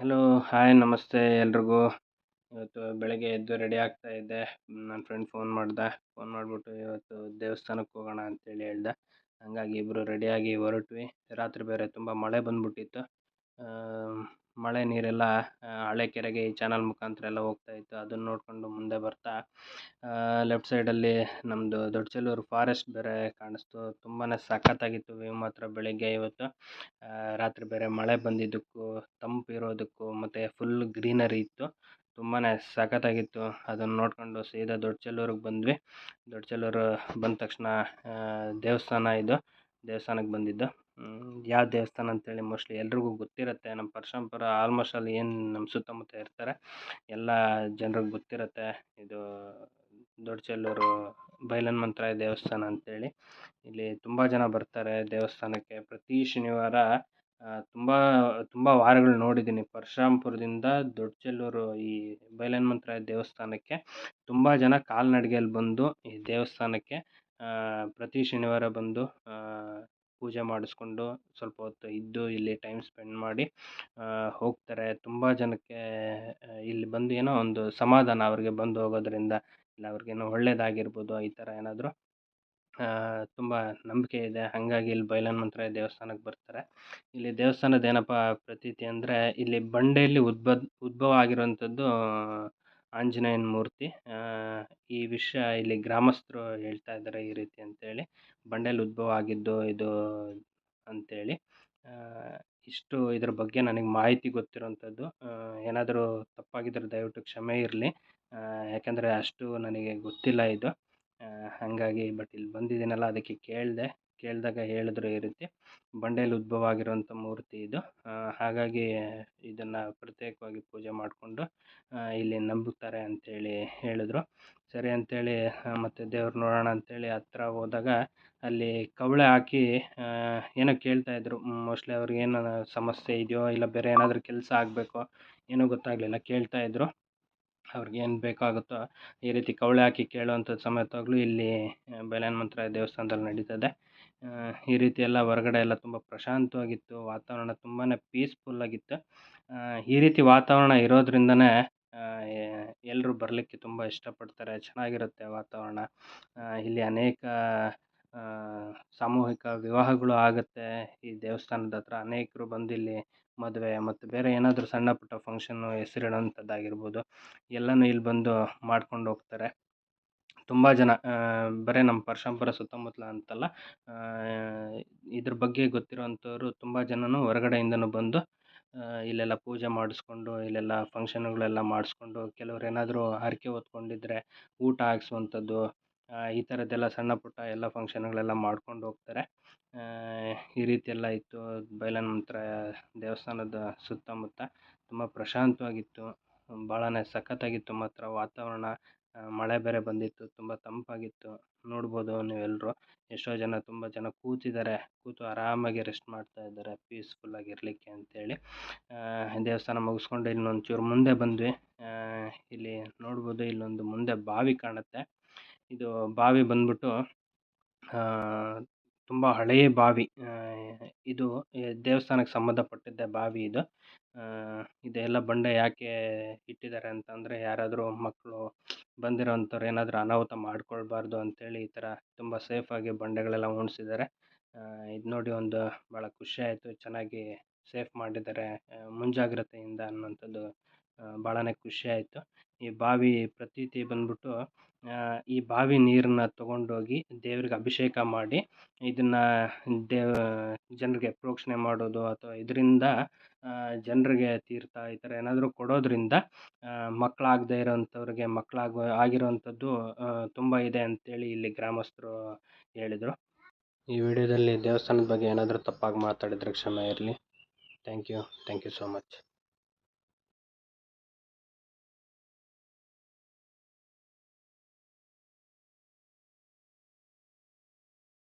Hello hi ನಮಸ್ತೆ ಎಲ್ರಿಗೂ. ಇವತ್ತು ಬೆಳಗ್ಗೆ ಎದ್ದು ರೆಡಿ ಆಗ್ತಾ ಇದ್ದೆ. ನನ್ನ ಫ್ರೆಂಡ್ ಫೋನ್ ಮಾಡಿದೆ. ಫೋನ್ ಮಾಡಿಬಿಟ್ಟು ಇವತ್ತು ದೇವಸ್ಥಾನಕ್ಕೆ ಹೋಗೋಣ ಅಂತೇಳಿ ಹೇಳ್ದೆ. ಹಾಗಾಗಿ ಇಬ್ಬರು ರೆಡಿಯಾಗಿ ಹೊರಟ್ವಿ. ರಾತ್ರಿ ಬೇರೆ ತುಂಬ ಮಳೆ ಬಂದ್ಬಿಟ್ಟಿತ್ತು. ಮಳೆ ನೀರೆಲ್ಲ ಹಳೆ ಕೆರೆಗೆ ಈ ಚಾನಲ್ ಮುಖಾಂತರ ಎಲ್ಲ ಹೋಗ್ತಾ ಇತ್ತು. ಅದನ್ನು ನೋಡಿಕೊಂಡು ಮುಂದೆ ಬರ್ತಾ ಲೆಫ್ಟ್ ಸೈಡಲ್ಲಿ ನಮ್ಮದು ದೊಡ್ಡಚೆಲ್ಲೂರು ಫಾರೆಸ್ಟ್ ಬೇರೆ ಕಾಣಿಸ್ತು. ತುಂಬಾ ಸಖತ್ತಾಗಿತ್ತು ವ್ಯೂ ಮಾತ್ರ ಬೆಳಿಗ್ಗೆ ಇವತ್ತು. ರಾತ್ರಿ ಬೇರೆ ಮಳೆ ಬಂದಿದ್ದಕ್ಕೂ, ತಂಪು ಇರೋದಕ್ಕೂ, ಮತ್ತು ಫುಲ್ ಗ್ರೀನರಿ ಇತ್ತು. ತುಂಬಾ ಸಖತ್ತಾಗಿತ್ತು. ಅದನ್ನು ನೋಡಿಕೊಂಡು ಸೀದಾ ದೊಡ್ಡಚೆಲ್ಲೂರಿಗೆ ಬಂದ್ವಿ. ದೊಡ್ಡಚೆಲ್ಲೂರು ಬಂದ ತಕ್ಷಣ ದೇವಸ್ಥಾನ ಇದು. ದೇವಸ್ಥಾನಕ್ಕೆ ಬಂದಿದ್ದು. ಯಾವ ದೇವಸ್ಥಾನ ಅಂತೇಳಿ ಮೋಸ್ಟ್ಲಿ ಎಲ್ರಿಗೂ ಗೊತ್ತಿರುತ್ತೆ. ನಮ್ಮ ಪರಶಂಪುರ ಆಲ್ಮೋಸ್ಟ್ ಅಲ್ಲಿ ಏನು ನಮ್ಮ ಸುತ್ತಮುತ್ತ ಇರ್ತಾರೆ, ಎಲ್ಲ ಜನರಿಗೆ ಗೊತ್ತಿರುತ್ತೆ. ಇದು ದೊಡ್ಡಚೆಲ್ಲೂರು ಬೈಲಹನುಮಂತರಾಯ ದೇವಸ್ಥಾನ ಅಂತೇಳಿ. ಇಲ್ಲಿ ತುಂಬ ಜನ ಬರ್ತಾರೆ ದೇವಸ್ಥಾನಕ್ಕೆ. ಪ್ರತಿ ಶನಿವಾರ ತುಂಬ ತುಂಬ ವಾರಗಳು ನೋಡಿದ್ದೀನಿ ಪರಶುರಾಂಪುರದಿಂದ ದೊಡ್ಡಚೆಲ್ಲೂರು ಈ ಬೈಲಹನುಮಂತರಾಯ ದೇವಸ್ಥಾನಕ್ಕೆ ತುಂಬ ಜನ ಕಾಲ್ನಡಿಗೆಯಲ್ಲಿ ಬಂದು ಈ ದೇವಸ್ಥಾನಕ್ಕೆ ಪ್ರತಿ ಶನಿವಾರ ಬಂದು ಪೂಜೆ ಮಾಡಿಸ್ಕೊಂಡು ಸ್ವಲ್ಪ ಹೊತ್ತು ಇದ್ದು ಇಲ್ಲಿ ಟೈಮ್ ಸ್ಪೆಂಡ್ ಮಾಡಿ ಹೋಗ್ತಾರೆ. ತುಂಬ ಜನಕ್ಕೆ ಇಲ್ಲಿ ಬಂದು ಏನೋ ಒಂದು ಸಮಾಧಾನ ಅವ್ರಿಗೆ ಬಂದು ಹೋಗೋದ್ರಿಂದ, ಇಲ್ಲ ಅವ್ರಿಗೇನೋ ಒಳ್ಳೇದಾಗಿರ್ಬೋದು, ಈ ಥರ ಏನಾದರೂ ತುಂಬ ನಂಬಿಕೆ ಇದೆ. ಹಾಗಾಗಿ ಇಲ್ಲಿ ಬೈಲಹನುಮಂತರಾಯ ದೇವಸ್ಥಾನಕ್ಕೆ ಬರ್ತಾರೆ. ಇಲ್ಲಿ ದೇವಸ್ಥಾನದ ಏನಪ್ಪ ಪ್ರತೀತಿ ಅಂದರೆ, ಇಲ್ಲಿ ಬಂಡೆಯಲ್ಲಿ ಉದ್ಭವ ಉದ್ಭವ ಆಗಿರುವಂಥದ್ದು ಆಂಜನೇಯನ ಮೂರ್ತಿ. ಈ ವಿಷಯ ಇಲ್ಲಿ ಗ್ರಾಮಸ್ಥರು ಹೇಳ್ತಾ ಇದ್ದಾರೆ ಈ ರೀತಿ ಅಂತೇಳಿ. ಬಂಡೆಯಲ್ಲಿ ಉದ್ಭವ ಆಗಿದ್ದು ಇದು ಅಂತೇಳಿ. ಇಷ್ಟು ಇದ್ರ ಬಗ್ಗೆ ನನಗೆ ಮಾಹಿತಿ ಗೊತ್ತಿರೋಂಥದ್ದು ಏನಾದರೂ ತಪ್ಪಾಗಿದ್ದರೆ ದಯವಿಟ್ಟು ಕ್ಷಮೆ ಇರಲಿ. ಯಾಕೆಂದರೆ ಅಷ್ಟು ನನಗೆ ಗೊತ್ತಿಲ್ಲ ಇದು. ಹಾಗಾಗಿ ಬಟ್ ಇಲ್ಲಿ ಬಂದಿದ್ದೀನಲ್ಲ, ಅದಕ್ಕೆ ಕೇಳಿದೆ. ಕೇಳಿದಾಗ ಹೇಳಿದ್ರು ಈ ರೀತಿ ಬಂಡೆಯಲ್ಲಿ ಉದ್ಭವ ಆಗಿರುವಂಥ ಮೂರ್ತಿ ಇದು. ಹಾಗಾಗಿ ಇದನ್ನು ಪ್ರತ್ಯೇಕವಾಗಿ ಪೂಜೆ ಮಾಡಿಕೊಂಡು ಇಲ್ಲಿ ನಂಬುತ್ತಾರೆ ಅಂತೇಳಿ ಹೇಳಿದ್ರು. ಸರಿ ಅಂತೇಳಿ ಮತ್ತು ದೇವ್ರು ನೋಡೋಣ ಅಂತೇಳಿ ಹತ್ರ ಹೋದಾಗ ಅಲ್ಲಿ ಕವಳೆ ಹಾಕಿ ಏನೋ ಕೇಳ್ತಾಯಿದ್ರು ಮೋಸ್ಟ್ಲಿ ಅವ್ರಿಗೇನು ಸಮಸ್ಯೆ ಇದೆಯೋ ಇಲ್ಲ ಬೇರೆ ಏನಾದರೂ ಕೆಲಸ ಆಗಬೇಕೋ ಏನೂ ಗೊತ್ತಾಗಲಿಲ್ಲ ಕೇಳ್ತಾಯಿದ್ರು ಅವ್ರಿಗೇನು ಬೇಕಾಗುತ್ತೋ ಈ ರೀತಿ ಕವಳೆ ಹಾಕಿ ಕೇಳುವಂಥದ್ದು ಸಮೇತವಾಗ್ಲೂ ಇಲ್ಲಿ ಬೈಲಹನುಮಂತರಾಯ ದೇವಸ್ಥಾನದಲ್ಲಿ ನಡೀತದೆ. ಈ ರೀತಿ ಎಲ್ಲ ಹೊರಗಡೆ ಎಲ್ಲ ತುಂಬ ಪ್ರಶಾಂತವಾಗಿತ್ತು, ವಾತಾವರಣ ತುಂಬಾ ಪೀಸ್ಫುಲ್ಲಾಗಿತ್ತು ಈ ರೀತಿ ವಾತಾವರಣ ಇರೋದ್ರಿಂದನೇ ಎಲ್ಲರೂ ಬರಲಿಕ್ಕೆ ತುಂಬ ಇಷ್ಟಪಡ್ತಾರೆ. ಚೆನ್ನಾಗಿರುತ್ತೆ ವಾತಾವರಣ. ಇಲ್ಲಿ ಅನೇಕ ಸಾಮೂಹಿಕ ವಿವಾಹಗಳು ಆಗುತ್ತೆ. ಈ ದೇವಸ್ಥಾನದ ಹತ್ರ ಅನೇಕರು ಬಂದು ಇಲ್ಲಿ ಮದುವೆ ಮತ್ತು ಬೇರೆ ಏನಾದರೂ ಸಣ್ಣ ಪುಟ್ಟ ಫಂಕ್ಷನ್ನು ಹೆಸರಿಡೋಂಥದ್ದಾಗಿರ್ಬೋದು, ಎಲ್ಲನೂ ಇಲ್ಲಿ ಬಂದು ಮಾಡ್ಕೊಂಡು ಹೋಗ್ತಾರೆ. ತುಂಬ ಜನ ಬರೀ ನಮ್ಮ ಪರಶಂಪುರ ಸುತ್ತಮುತ್ತಲ ಅಂತಲ್ಲ ಇದ್ರ ಬಗ್ಗೆ ಗೊತ್ತಿರೋಂಥವ್ರು ತುಂಬ ಜನನು ಹೊರಗಡೆಯಿಂದನೂ ಬಂದು ಇಲ್ಲೆಲ್ಲ ಪೂಜೆ ಮಾಡಿಸ್ಕೊಂಡು, ಇಲ್ಲೆಲ್ಲ ಫಂಕ್ಷನ್ಗಳೆಲ್ಲ ಮಾಡಿಸ್ಕೊಂಡು, ಕೆಲವ್ರು ಏನಾದರೂ ಹರಕೆ ಹೊತ್ಕೊಂಡಿದ್ರೆ ಊಟ ಹಾಕ್ಸುವಂಥದ್ದು ಈ ಥರದ್ದೆಲ್ಲ ಸಣ್ಣ ಪುಟ್ಟ ಎಲ್ಲ ಫಂಕ್ಷನ್ಗಳೆಲ್ಲ ಮಾಡ್ಕೊಂಡು ಹೋಗ್ತಾರೆ. ಈ ರೀತಿ ಎಲ್ಲ ಇತ್ತು. ಬೈಲಹನುಮಂತರಾಯ ದೇವಸ್ಥಾನದ ಸುತ್ತಮುತ್ತ ತುಂಬ ಪ್ರಶಾಂತವಾಗಿತ್ತು. ಭಾಳನೇ ಸಖತ್ತಾಗಿತ್ತು ಮಾತ್ರ ವಾತಾವರಣ. ಮಳೆ ಬೇರೆ ಬಂದಿತ್ತು, ತುಂಬ ತಂಪಾಗಿತ್ತು. ನೋಡ್ಬೋದು ನೀವೆಲ್ಲರೂ ಎಷ್ಟೋ ಜನ ತುಂಬ ಜನ ಕೂತಿದ್ದಾರೆ. ಕೂತು ಆರಾಮಾಗಿ ರೆಸ್ಟ್ ಮಾಡ್ತಾ ಇದ್ದಾರೆ ಪೀಸ್ಫುಲ್ಲಾಗಿ ಇರಲಿಕ್ಕೆ ಅಂತೇಳಿ. ದೇವಸ್ಥಾನ ಮುಗಿಸ್ಕೊಂಡು ಇನ್ನೊಂಚೂರು ಮುಂದೆ ಬಂದ್ವಿ. ಇಲ್ಲಿ ನೋಡ್ಬೋದು ಇಲ್ಲೊಂದು ಮುಂದೆ ಬಾವಿ ಕಾಣುತ್ತೆ. ಇದು ಬಾವಿ ಬಂದ್ಬಿಟ್ಟು ತುಂಬ ಹಳೆಯ ಬಾವಿ ಇದು ದೇವಸ್ಥಾನಕ್ಕೆ ಸಂಬಂಧಪಟ್ಟಿದ್ದೇ ಬಾವಿ ಇದು. ಇದೆಲ್ಲ ಬಂಡೆ ಯಾಕೆ ಇಟ್ಟಿದ್ದಾರೆ ಅಂತಂದರೆ, ಯಾರಾದರೂ ಮಕ್ಕಳು ಬಂದಿರೋಂಥವ್ರು ಏನಾದರೂ ಅನಾಹುತ ಮಾಡ್ಕೊಳ್ಬಾರ್ದು ಅಂತೇಳಿ ಈ ಥರ ತುಂಬ ಸೇಫಾಗಿ ಬಂಡೆಗಳೆಲ್ಲ ಉಣಿಸಿದ್ದಾರೆ. ಇದು ನೋಡಿ ಒಂದು ಭಾಳ ಖುಷಿ ಆಯಿತು. ಚೆನ್ನಾಗಿ ಸೇಫ್ ಮಾಡಿದ್ದಾರೆ ಮುಂಜಾಗ್ರತೆಯಿಂದ ಅನ್ನುವಂಥದ್ದು ಭಾಳನೇ ಖುಷಿ ಆಯಿತು. ಈ ಬಾವಿ ಪ್ರತೀತಿ ಬಂದ್ಬಿಟ್ಟು ಈ ಬಾವಿ ನೀರನ್ನ ತೊಗೊಂಡೋಗಿ ದೇವ್ರಿಗೆ ಅಭಿಷೇಕ ಮಾಡಿ, ಇದನ್ನು ದೇವ, ಜನರಿಗೆ ಪ್ರೋಕ್ಷಣೆ ಮಾಡೋದು ಅಥವಾ ಇದರಿಂದ ಜನರಿಗೆ ತೀರ್ಥ ಈ ಥರ ಏನಾದರೂ ಕೊಡೋದರಿಂದ ಮಕ್ಕಳಾಗದೇ ಇರೋಂಥವ್ರಿಗೆ ಮಕ್ಕಳಾಗೋ ಆಗಿರೋಂಥದ್ದು ತುಂಬ ಇದೆ ಅಂತೇಳಿ ಇಲ್ಲಿ ಗ್ರಾಮಸ್ಥರು ಹೇಳಿದರು. ಈ ವಿಡಿಯೋದಲ್ಲಿ ದೇವಸ್ಥಾನದ ಬಗ್ಗೆ ಏನಾದರೂ ತಪ್ಪಾಗಿ ಮಾತಾಡಿದರೆ ಕ್ಷಮೆ ಇರಲಿ. Thank you. Thank you so much.